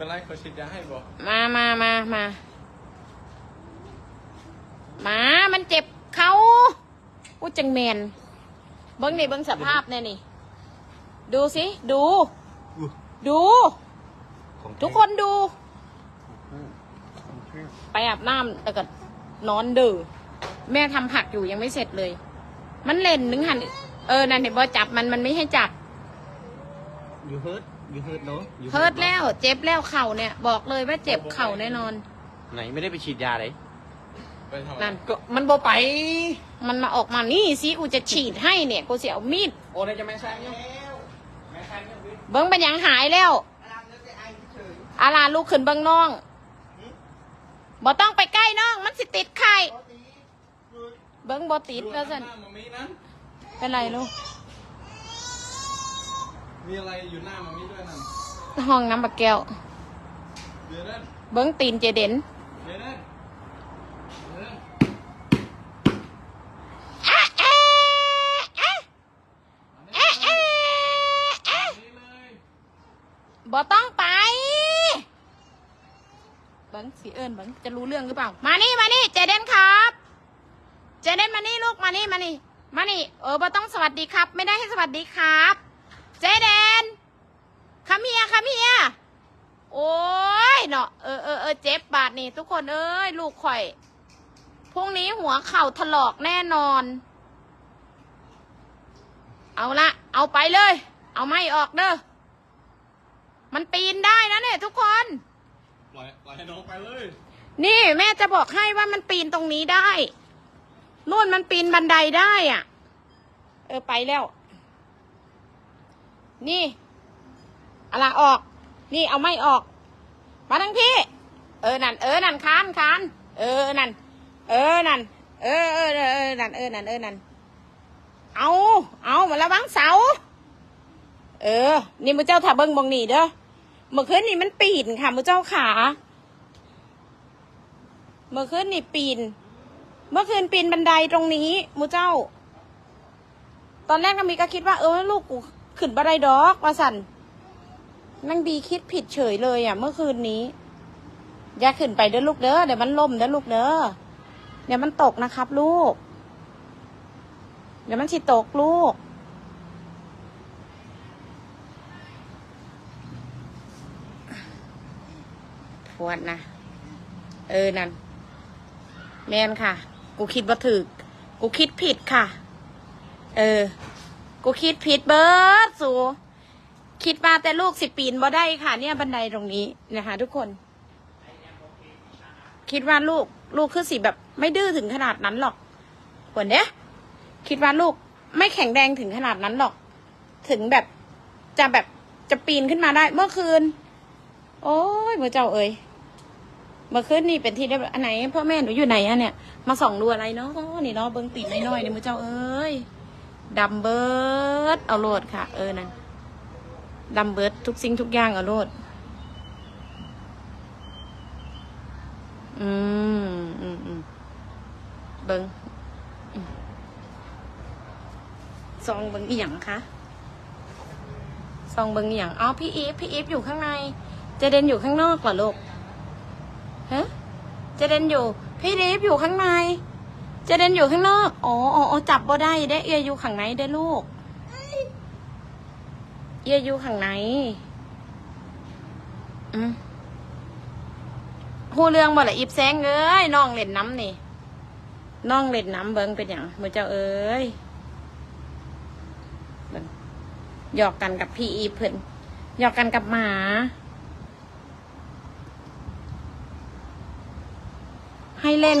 เป็นไรเขาฉีดยาให้บ่มามามามาหมา มันเจ็บเขาอุยจังแมนเบิ้งนี่เบิ้งสภาพแน่นี่ ดูสิ ดู ดูทุกคนดู ไปอาบน้ำแล้วก็นอนดื้อแม่ทำผักอยู่ยังไม่เสร็จเลย มันเล่นนึงหัน เออ นั่นเห็นบอจับมันมันไม่ให้จับอยู่เฮิร์ต อยู่เฮิร์ตเนาะอยู่เพิดแล้ว เจ็บแล้วเข่าเนี่ย บอกเลยว่าเจ็บเข่าแน่นอน ไหนไม่ได้ไปฉีดยาเลยไปทำอะไรนั่นก็มันบ่ไป มันมาออกมานี่สิกูจะฉีดให้เนี่ยกูเสียเอามีดโอ้ได้จะแม่แซงยังแม่แซงยังวิเบิ้งเป็นหยังหายแล้วอาลาลูกขึ้นเบิ้งน้องบ่ต้องไปใกล้น้อง มันสิติดไข่เบิ้งบ่ติดแล้วสันหน้ามามีนั้นเป็นไรลูก มีอะไรอยู่หน้ามามีด้วยนั่นห้องน้ำบักแก้ว เดี๋ยวนั่นเบิ้งตีนเจเด่นเดี๋ยวนั่นเดี๋ยวนั่นอะเอ๊ะเอ๊ะเอ๊ะเอ๊ะเอ๊ะนี่เลยบ่ต้องไป เบิ้งสีเอิญเบิ้งจะรู้เรื่องหรือเปล่า มานี่มานี่เจเดนครับ เจเดนมานี่ลูกมานี่มานี่ มานี่ เออบ่ต้องสวัสดีครับ ไม่ได้ให้สวัสดีครับ เจเดนคำเฮียคำเฮียโอ้ยเนาะเออเออเออเจ็บบาดนี่ทุกคนเอ้ยลูกข่อยพรุ่งนี้หัวเข่าถลอกแน่นอน เอาละเอาไปเลย เอาไม่ออกเด้อมันปีนได้นะเนี่ย ทุกคน ปล่อยปล่อยให้น้องไปเลย นี่แม่จะบอกให้ว่ามันปีนตรงนี้ได้นู่นมันปีนบันไดได้อะ เออไปแล้ว นี่อะไรออก นี่เอาไม่ออก มาทั้งพี่ เออนั่น เออนั่นค้านค้านเออนั่น เออนั่น เออเออเออนั่นเออนั่นเออนั่นเอาเอามาระวังเสา เออ นี่มือเจ้าถ้าเบิ้งบองนี่เด้อเมื่อคืนนี่มันปีนค่ะมือเจ้าขาเมื่อคืนนี่ปีน เมื่อคืนปีนบันไดตรงนี้มูเจ้า ตอนแรกก็มีก็คิดว่า เออลูกกู ขึ้นบันไดดอกว่าสันนั่งบีคิดผิดเฉยเลยอะ เมื่อคืนนี้ อย่าขึ้นไปเด้อลูกเด้อเดี๋ยวมันล่มเด้อลูกเด้อเดี๋ยวมันตกนะครับ ลูก เดี๋ยวมันสิตกลูก พวดนะ เออนั่น แมนค่ะ กูคิดว่าถึกกูคิดผิดค่ะ เออ กูคิดผิดเบิร์ดสูคิดมาแต่ลูกสิปีนบ่ได้ค่ะ เนี่ยบันไดตรงนี้นะคะ ทุกคน คิดว่าลูก ลูกคือสิแบบ ไม่ดื้อถึงขนาดนั้นหรอกผลเนี้ยคิดว่าลูกไม่แข็งแรงถึงขนาดนั้นหรอก ถึงแบบจะแบบจะปีนขึ้นมาได้เมื่อคืน โอ้ยเมื่อเจ้าเอ๋ยเมื่อคืนนี่เป็นที่ได้อันไหนพ่อแม่หนูอยู่ไหนอะเนี่ยมาส่องดูอะไรเนาะนี่เนาะเบิ้งตีนน้อยๆเนี่ยมือเจ้าเอ้ย ดำเบิร์ดเอาโลดค่ะ เออนั่นดำเบิร์ดทุกสิ่งทุกอย่างเอาโลดอืมอืมอืมเบิงซองเบิงอีหยังคะซองเบิงอีหยังอ๋อพี่อีฟพี่อีฟอยู่ข้างใน เจเดนอยู่ข้างนอกเหรอลูกฮะเจเดนอยู่ พี่ดิฟอยู่ข้างใน เจเดินอยู่ข้างนอก อ๋ออ๋อจับบ่ได้ได้เอียอยู่ข้างในได้อลูก เอียอยู่ข้างในอืมหูเรื่องบ่ละอีบแสงเอ้ยน้องเล่นน้ำนี่น้องเล่นน้ำเบิ้งเป็นอย่างมือเจ้าเอ้ยเบิ่งหยอกกันกับพี่อีฟเพิ่นหยอกกันกับหมาให้เล่น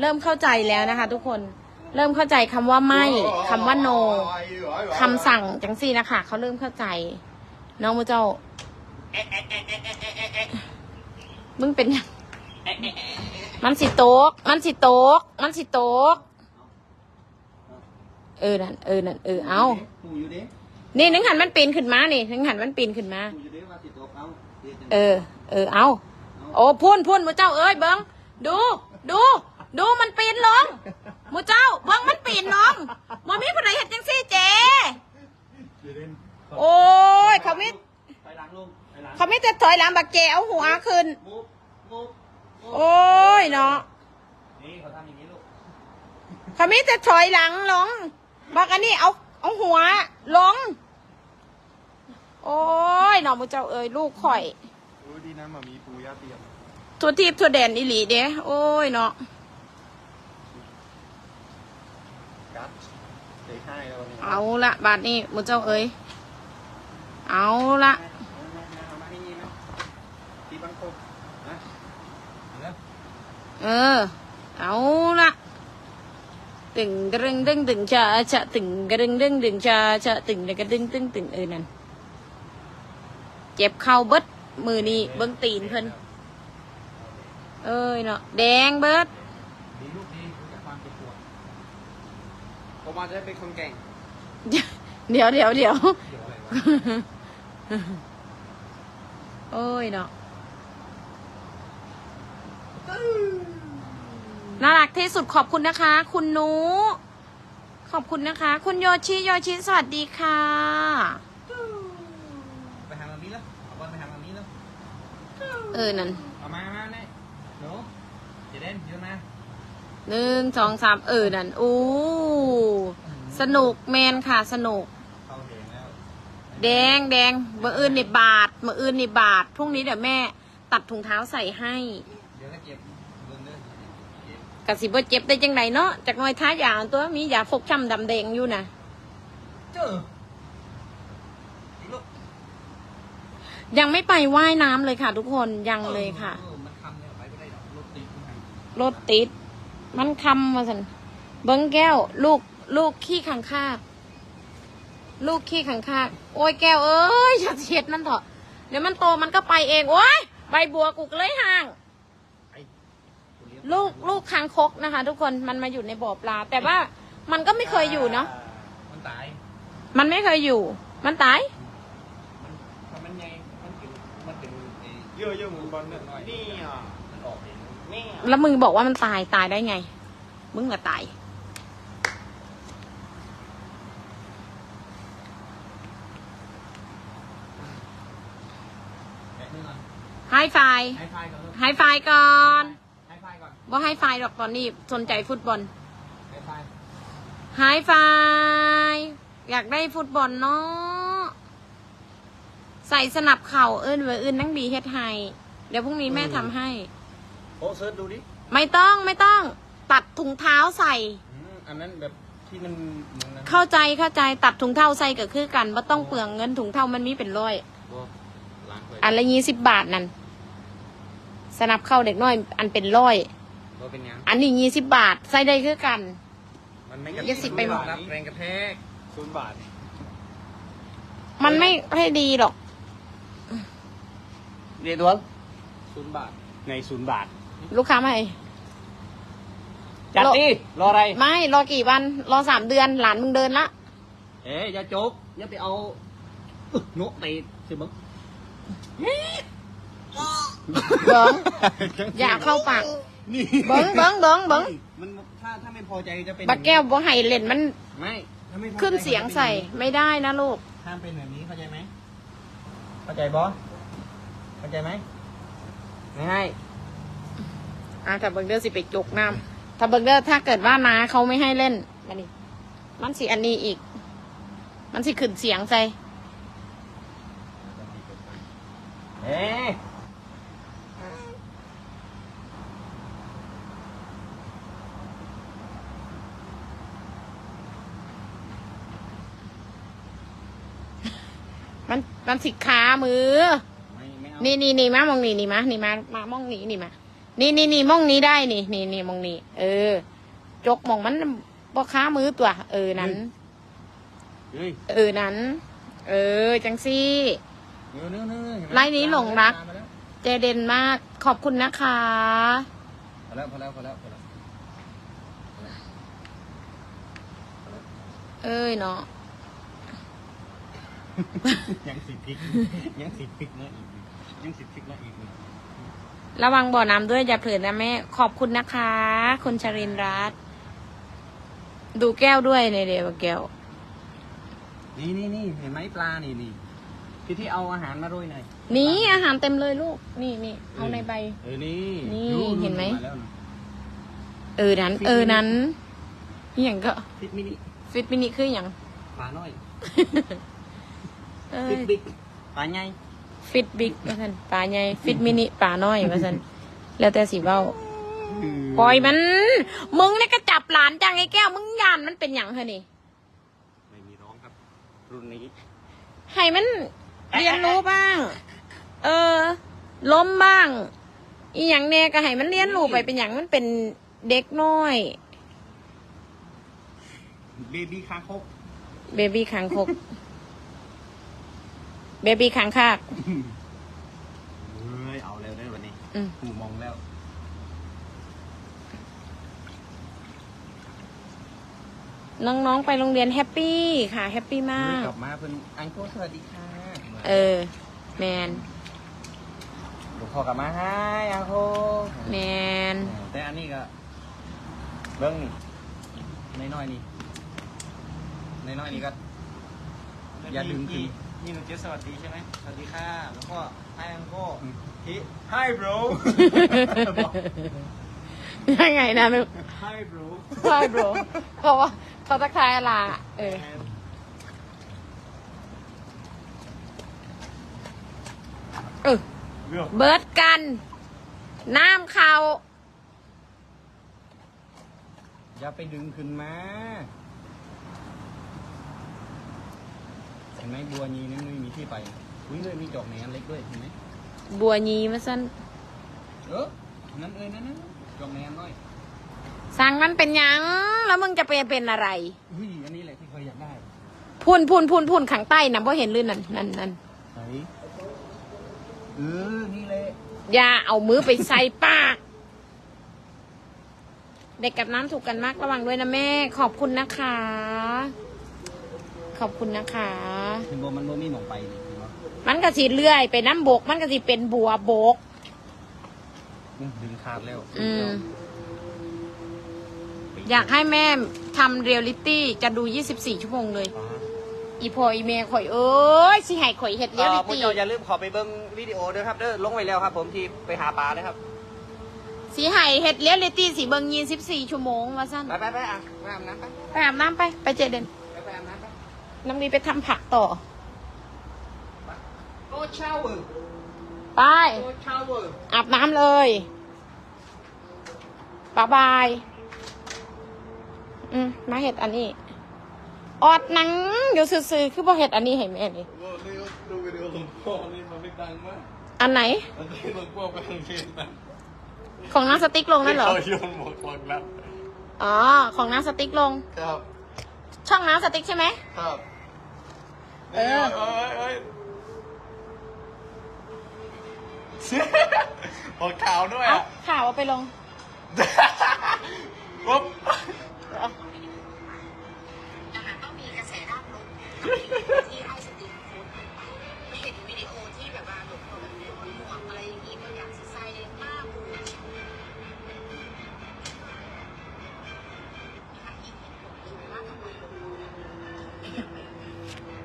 เริ่มเข้าใจแล้วนะคะ ทุกคน เริ่มเข้าใจคำว่าไม่คำว่า no คำสั่งจังซี่นะคะเขาเริ่มเข้าใจ น้องมูเจ้ามึงเป็นหยังมันสิโต๊กมันสิโต๊กมันสิโต๊กเออนั่นเออนั่นเออเอาหูอยู่ดินี่นึงหันมันปีนขึ้นมานี่นึงหันมันปีนขึ้นมา หูอยู่ดิว่าสิตกเอาเออ เออเอาโอ้พุ่นพุ่นมูเจ้าเอ้ยเบิ้งดูดู ดูมันปีนลงหมูเจ้าเบิ้งมันปีนลงมันมีผู้ใดเห็นจังซี่เจเดี๋ยวเล่นโอ้ยเขาไม่ไปหลังลงไปหลังเขาไม่จะถอยหลังบักเจเอาหัวขึ้นมุกมุกมุกโอ้ยเนาะนี่เขาทำอย่างนี้ลูกเขาไม่จะถอยหลังลงบักอันนี้เอาเอาหัวลง โอ้ยเนาะหมูเจ้าเอ้ยลูกข่อย โอ้ยดีนะมามีปูย่าเตรียมทัวทีบทัวแดนอีหลีเด้โอ้ยเนาะ กัด เตะให้แล้วเนี่ยเอาละบาดนี้หมูเจ้าเอ้ยเอาละเอามาให้นี่ไหมตีบังคมนะเออ เอาละตึงกระดึงดึงตึงชาชะตึงกระดึงดึงดึงชาชะตึงกระดึงดึงตึงเออนั่นเจ็บเข่าเบิดมือนี่เบิ้งตีนเพิ่นเอ้ยเนาะแดงเบิดดีลูกดีจากความเจ็บปวด ผมอาจจะเป็นคนเก่งเดี๋ยวเดี๋ยวเดี๋ยวเดี๋ยวอะไรวะโอ้ยเนาะน่ารักที่สุดขอบคุณนะคะ คุณหนูขอบคุณนะคะ คุณโยชิโยชิสวัสดีค่ะ ไปหามามีแล้วเอาบอลไปหามามีแล้วเออนั่น เอามามาเนี่ยหนูจะเล่นเยอะนะ หนึ่งสองสามเออนั่นอู้สนุกแมนค่ะสนุก เข้าแดงแล้วแดงแดงเมื่ออื่นนี่บาทเมื่ออื่นนี่บาทพรุ่งนี้เดี๋ยวแม่ ตัดถุงเท้าใส่ให้เดี๋ยวก็เจ็บเดินเด้อเจ็บกะสิบ่เจ็บได้จังไดเนาะจากหน้อยท้ายอย่างตัวมียาฟกช้ำดำแดงอยู่นะเจออีกลูกยังไม่ไปว่ายน้ำเลยค่ะ ทุกคนยังเลยค่ะ ออมันคำเนี่ยไปไม่ได้หรอกรถติดมันรถติด มันคำมาสันเบิ้งแก้ว ลูกลูกขี้ขังคาบลูกขี้ขังคาบโอ้ยแก้วเอ้ยอย่าเช็ดมันเถอะเดี๋ยวมันโตมันก็ไปเองโอ้ยใบบัวกูก็เลยห่าง ลูกลูกคางคกนะคะ ทุกคนมันมาอยู่ในบ่อปลา แต่ว่ามันก็ไม่เคยอยู่เนาะมันตาย มันไม่เคยอยู่ มันตาย มันถ้ามันไงมันเป็นมันเป็นไอ้เยอะเยอะหมูบอลเนี่ยนี่อะมันออกเองนี่อะ แล้วมึงบอกว่ามันตายตายได้ไง มึงอะตายแบะนี่ก่อนไฮไฟให้ไฟก่อนลูกไฮไฟก่อนให้ไฟก่อนว่าไฮไฟหรอกตอนนี้สนใจฟุตบอลให้ไฟไฮไฟอยากได้ฟุตบอลเนาะใส่สนับเข่าเอิ้นเวอร์อื่นนั่งบีเฮ็ดไฮเดี๋ยวพรุ่งนี้แม่ทำให้ โอ้เซิร์ชดูดิไม่ต้องไม่ต้อง ตัดถุงเท้าใส่ อืมอันนั้นแบบที่มันเหมือนนั้นเข้าใจเข้าใจตัดถุงเท้าใส่ก็คือกันว่าต้องเปลืองเงินถุงเท้ามันมีเป็นร้อยบ่ล้างถ้วยอันละยี่สิบบาทนั่นสนับเข้าเด็กน้อย อันเป็นร้อยบ่เป็นหยังอันนี้ยี่สิบบาทใส่ได้คือกัน มันไม่กระยี่สิบไปหมด รับแรงกระแทกศูนย์บาทมันไม่ให้ดีหรอก เรียนดวงศูนย์บาทในศูนย์บาท ลูกค้าไม่ จัดดิรออะไร ไม่ รอกี่วัน รอสามเดือนหลานมึงเดินละ เอ๊ยอย่าโจกอย่าไปเอาโนกตีสิมึงเบิ้งอย่าเข้าปากนี่เบิ้งเบิ้งเบิ้งเบิ้งมันถ้าถ้าไม่พอใจจะเป็นบักแก้วบ่ให้เล่นมันไม่ถ้าไม่พอใจขึ้นเสียงใส่ไม่ได้นะลูกห้ามเป็นแบบนี้เข้าใจไหมเข้าใจบอสเข้าใจไหมไม่ให้ อะถ้าเบิ้งเดอร์สิไปจกน้ำถ้าเบิ้งเดอร์ถ้าเกิดว่านาเขาไม่ให้เล่นมานี่มันสิอันนี้อีก มันสิขึ้นเสียงใส่เอ๊ะมันมันสิขามือ ไม่ไม่เอานี่นี่นี่มามองนี่นี่มานี่มามามองนี่นี่มา นี่นี่นี่มองนี้ได้นี่นี่นี่มองนี่เออ จกมองมันบ่ค้ามือตัว เออนั้น เฮ้ยเออนั้น เออ จังซี่ เนื้อเนื้อเนื้อเห็นหมไล่นี้หลงรักตามมาแล้วเจเดนมากขอบคุณนะคะ พอแล้วพอแล้วพอแล้วพอแล้วเอ้ยเนาะยังสิพริก ยังสิพริกนะอีก ยังสิพริกนะอีก ระวังบ่อน้ำด้วยอย่าเผลอนะแม่ ขอบคุณนะคะ คุณชรินรัตน์ดูแก้วด้วยในเดี๋ยวแก้ว นี่นี่นี่เห็นไหมปลานี่นี่ที่ที่เอาอาหารมาโรยหน่อยนี่อาหารเต็มเลยลูก นี่นี่เอาในใบ เออนี่นี่ดูเห็นไหมาแล้วะ เออนั้นเออนั้นอหย่างก็ ฟิตมินิฟิตมินิคืออย่างปลาน้อยเอ้ฟิยตบิ๊กปลาใหญ่ ฟิตบิ๊กว่าสันปลาใหญ่ฟิตมินิปลาน้อยว่าสันแล้วแต่สีเบ้าปล่อยมัน มึงเนี่ยก็จับหลานจังไอ้แก้ว มึงยานมันเป็นอย่างเหรอนี่ ไม่มีร้องครับ รุ่นนี้ ให้มันเรียนรู้บ้าง เออ ล้มบ้าง อีหยังแน่ก็ให้มันเรียนรู้ไปเป็นอย่างมันเป็นเด็กน้อย เบบี้คางคก เบบี้คางคก เบบี้คางคาก เฮ้ยเอาแล้วได้วันนี้อืมหูมองแล้วน้องๆไปโรงเรียนแฮปปี้ค่ะ แฮปปี้มากกลับมาเพิ่นอังโกสวัสดีค่ะเออ แมน หลวงพ่อกลับมาให้อังโกแมน แต่อันนี้ก็เบิ้งนี่น้อยๆนี่น้อยๆนี่ก็อย่าลืมกิน นี่หนูเจสสวัสดีใช่ไหมสวัสดีค่ะ แล้วก็ไฮอังโก้อืมฮิ Hi bro ยังไงนะลูก Hi bro ใช่ bro เพราะว่าเขาทักทายอะไรเออ เออ เรื่องเบิร์ดกัน น้ำเขา อย่าไปดึงขึ้นมา เห็นไหมบัวยีนี่ไม่มีที่ไปอุ้ยเลยมีดอกแหนเล็กด้วยเห็นไหมบัวยีมาสั้นเออนั่นเอ้ยนั่นนั่นดอกแหนน้อยสั่งมันเป็นหยัง แล้วมึงจะไปเป็นอะไร อุ้ยอันนี้แหละที่เคยอยากได้พุ่นพุ่นพุ่นพุ่นขังใต้นะเพราะเห็นลื่นนั่นนั่นนั่นไหนเออนี่แหละอย่าเอามือไปใส่ปาก เด็กกับน้ำถูกกันมากระวังด้วยนะแม่ ขอบคุณนะคะ ขอบคุณนะคะเห็นบ่มันบ่มีหมองไปนี่เห็นบ่มันก็สีเลื่อยไปน้ำบก มันก็สีเป็นบัวบก อื้อดึงขาดแล้วอืม อยากให้แม่ทำเรียลลิตี้จะดู 24 ชั่วโมงเลยอ๋ออีพออีเมย์ข่อยเอ้ยสิให้ข่อยเฮ็ดเรียลลิพวกตี้เจ้าอย่าลืมขอไปเบิ้งวิดีโอด้วยครับเด้อลงไว้แล้วครับ ผมที่ไปหาปลาเลยครับ สิให้เฮ็ดเรียลลิตี้สิเบิ่ง24 ชั่วโมงว่าซั่นไปไปไปอะไปอาบน้ำไป ไปอาบน้ำไป ไปเจเดนไปไปอาบน้ำไปน้ำนี้ไปทำผักต่อโอ้เช้าเวอร์ไปโอ้เช้าเวอร์อาบน้ำเลยบายบาย อืม มาเห็ดอันนี้ ออดหนังอยู่ซื่อๆคือบ่เห็ดอันนี้ให้แม่เลยว่านี่ดูวิดีโอหลวงพ่อนี่มันไม่ดังมากอันไหน อันนี้หลวงพ่อไปโรงเรียนนะของน้ำสติ๊กลงนั่นเหรอ เขาโยนหมวกหมดแล้วอ๋อ ของน้ำสติ๊กลง ครับ ช่องน้ำสติ๊กใช่ไหม ครับ เออ เอ้ยเอ้ยหมวกขาวด้วยเอาอะข่าวเอาไปลง ปุ๊บนะคะก็มีกระแสด้านลบที่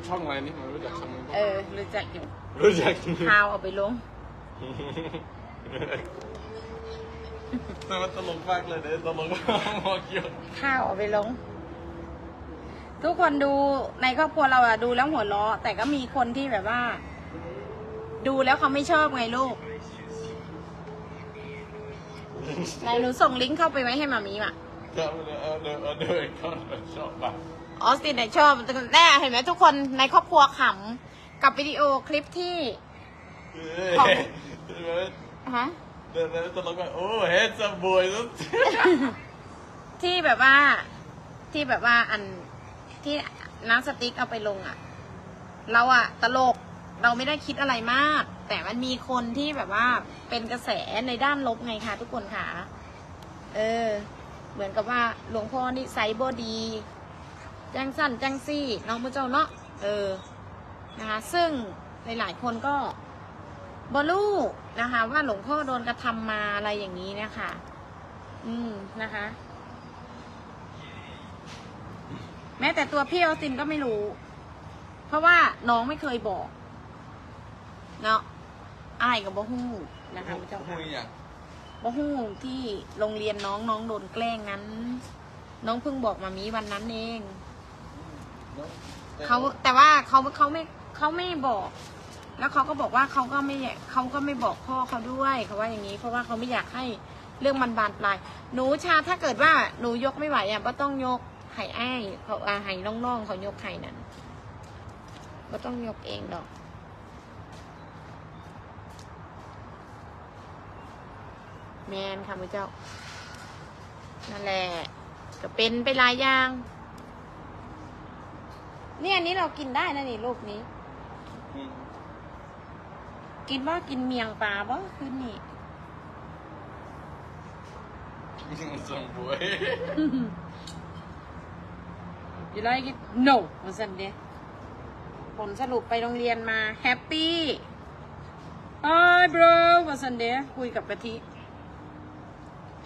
ช่องอะไรนี่มันรู้จักช่องนี้ปะเออรู้จักอยู่รู้จักข่าวเอาไปลง แต่มันตลกมากเลยเนี่ยตลกมากหมวกเกี่ยวข้าวเอาไปลง ทุกคนดูในครอบครัวเราอะดูแล้วหัวเราะแต่ก็มีคนที่แบบว่า ดูแล้วเขาไม่ชอบไงลูกไหนหนูส่งลิงก์เข้าไปไว้ให้มามีอะครับเอาเดินเอาเดินเข้าชอบปะ ออสตินไหนชอบแน่เห็นไหมทุกคนในครอบครัวขำกับวิดีโอคลิปที่ของฮะเดินแล้วตลกแบบโอ้เฮ็ดสบวยสุดที่แบบว่า ที่แบบว่าอันที่น้ำสติ๊กเอาไปลงอะ เราอะตลกเราไม่ได้คิดอะไรมาก แต่มันมีคนที่แบบว่าเป็นกระแสในด้านลบไงคะทุกคนค่ะ เออ เหมือนกับว่าหลวงพ่อนี่ไซบอดี จังสั้นจังซี่น้องพระเจ้าเนาะเออนะคะซึ่งหลายๆคนก็บรู้นะคะว่าหลวงพ่อโดนกระทำมาอะไรอย่างนี้เนี่ยค่ะอืมนะคะ แม้แต่ตัวพี่ออสตินก็ไม่รู้ เพราะว่าน้องไม่เคยบอก เนาะอ้ายกับบ่ฮู้นะคะพระเจ้าค่ะคุยอย่างบ่ฮู้ที่โรงเรียนน้องน้องโดนแกล้งนั้น น้องเพิ่งบอกมามีวันนั้นเอง เขาแต่ว่าเขาเขาไม่เขาไม่บอก แล้วเขาก็บอกว่าเขาก็ไม่เขาก็ไม่บอกพ่อเขาด้วยเขาว่าอย่างนี้ เพราะว่าเขาไม่อยากให้เรื่องมันบานปลาย หนูชาถ้าเกิดว่าหนูยกไม่ไหวอะก็ต้องยกไห่ไอ้เขาอาไห่น้องๆเขายกไห่นั่นก็ต้องยกเองดอกแมนค่ะมือเจ้า นั่นแหละ ก็เป็นไปหลายอย่าง นี่ยอันนี้เรากินได้นะนี่ลูกนี้อืมกินว่ากินเมียงปลาบ่คืนนี่ส่งบวย you like it no มาสันเดผลสรุปไปโรงเรียนมาแฮปปี้ hi bro มาสันเดคุยกับกะทิ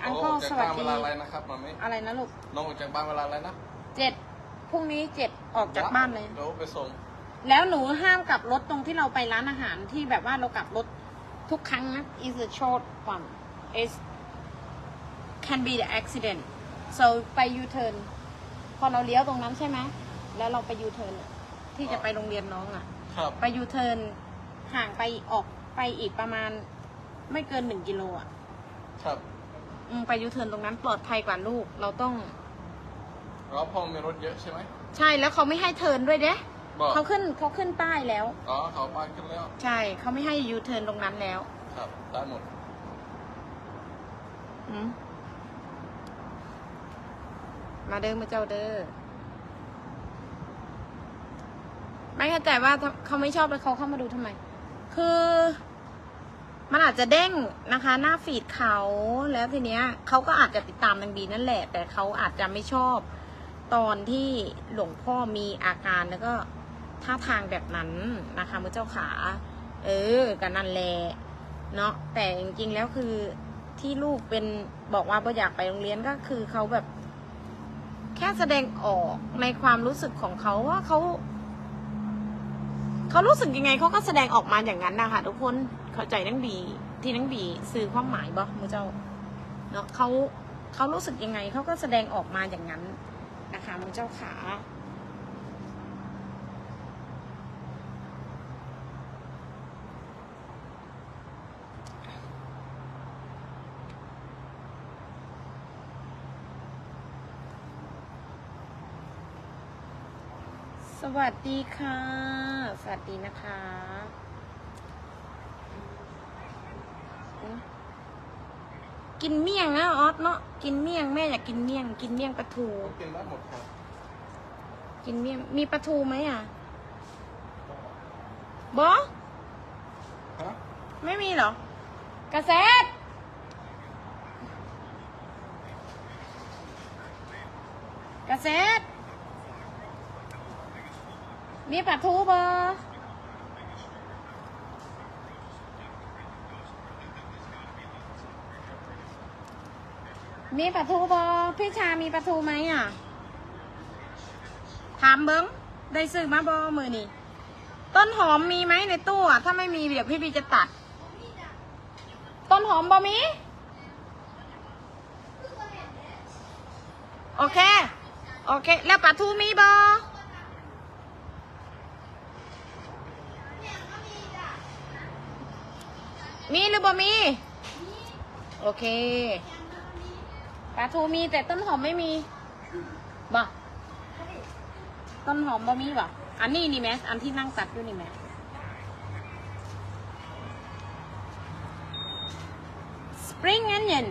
อังโอ้เคิลจากสวัสบ้านเวดีลาอะไรนะครับมาไหมอะไรนะลูก น้องออกจากบ้านเวลาอะไรนะ เจ็ด พรุ่งนี้เจ็ดออกจากบ้านเลยเดี๋ยวไปส่งแล้วหนูห้ามกลับรถตรงที่เราไปร้านอาหารที่แบบว่าเรากลับรถทุกครั้งนะ is a short one is can be the accident so ไป U turn พอเราเลี้ยวตรงนั้นใช่ไหมแล้วเราไป U turn ที่จะไปโรงเรียนน้องอะ่ะ ครับไป U turn ห่างไปออกไปอีกประมาณไม่เกินหนึ่งกิโลอะครับ อืมไป U turn ตรงนั้นปลอดภัยกว่าลูก เราต้อง แล้วพ่อมีรถเยอะใช่ไหม ใช่แล้วเขาไม่ให้เทิร์นด้วยเด้บอกเขาขึ้นเขาขึ้นป้ายแล้ว อ๋อเขาป้ายขึ้นแล้ว ใช่เขาไม่ให้ U turn ตรงนั้นแล้วครับ ได้หมดอืมมาเด้อมาเจ้าเด้อไม่เข้าใจว่าทำเขาไม่ชอบแล้วเขาเข้ามาดูทำไม คือ มันอาจจะเด้งนะคะ หน้าฟีดเขาแล้วทีเนี้ยเขาก็อาจจะติดตามนางบีนั่นแหละ แต่เขาอาจจะไม่ชอบ ตอนที่หลวงพ่อมีอาการแล้วก็ท่าทางแบบนั้นนะคะมือเจ้าขา เออกันนั่นแหละเนาะแต่จริงๆแล้วคือที่ลูกเป็นบอกว่าบ่อยากไปโรงเรียนก็คือเขาแบบ แค่แสดงออกในความรู้สึกของเขาว่าเขาเขารู้สึกยังไงเขาก็แสดงออกมาอย่างนั้นนะคะทุกคนเข้าใจนังบีที่นังบีสื่อความหมายบ่มือเจ้าเนาะเขาเขารู้สึกยังไงเขาก็แสดงออกมาอย่างนั้น นะคะมือเจ้าขาสวัสดีค่ะ สวัสดีนะคะอืม กินเมี่ยงนะออสเนาะกินเมี่ยงแม่อยากกินเมี่ยง กินเมี่ยงปลาทูกินได้หมดครับกินเมี่ยงมีปลาทูไหมอะบอฮะไม่มีเหรอกระแสดกระแสดมีปลาทูบอ มีปลาทูบอพี่ชามีปลาทูไหมอะ ถามเบิ้งได้ซื้อมาบอมือนี่ต้นหอมมีไหมในตู้อะ ถ้าไม่มีเดี๋ยวพี่บีจะตัด ต้นหอมบอมี โอเค โอเค แล้วปลาทูมีบอมีหรือบอมี โอเค ปลาทูมีแต่ต้นหอมไม่มีบอต้นหอมบอมีบออันนี้นี่แมสอันที่นั่งตัดอยู่นี่แมส spring onion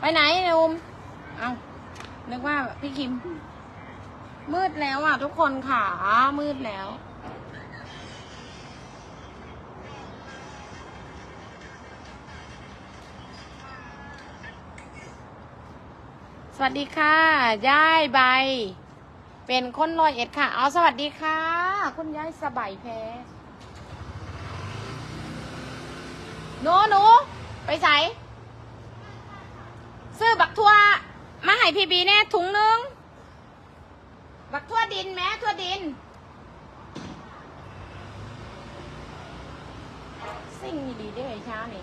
ไปไหนนุมเอานึกว่าพี่คิม มืดแล้วอะทุกคนค่ะ มืดแล้ว วัสดีค่ะย่ายใบ เป็นคนรอยเอ็ดค่ะ เอาสวัสดีค่ะ คุณยายสบายแพ้หนูหนูไปใส่ซื้อบักทั่วมาให้พี่บีแน่ถุงนึง บักทั่วดินแม้ทั่วดิน สิ่งดีๆได้ไหมเช้านี่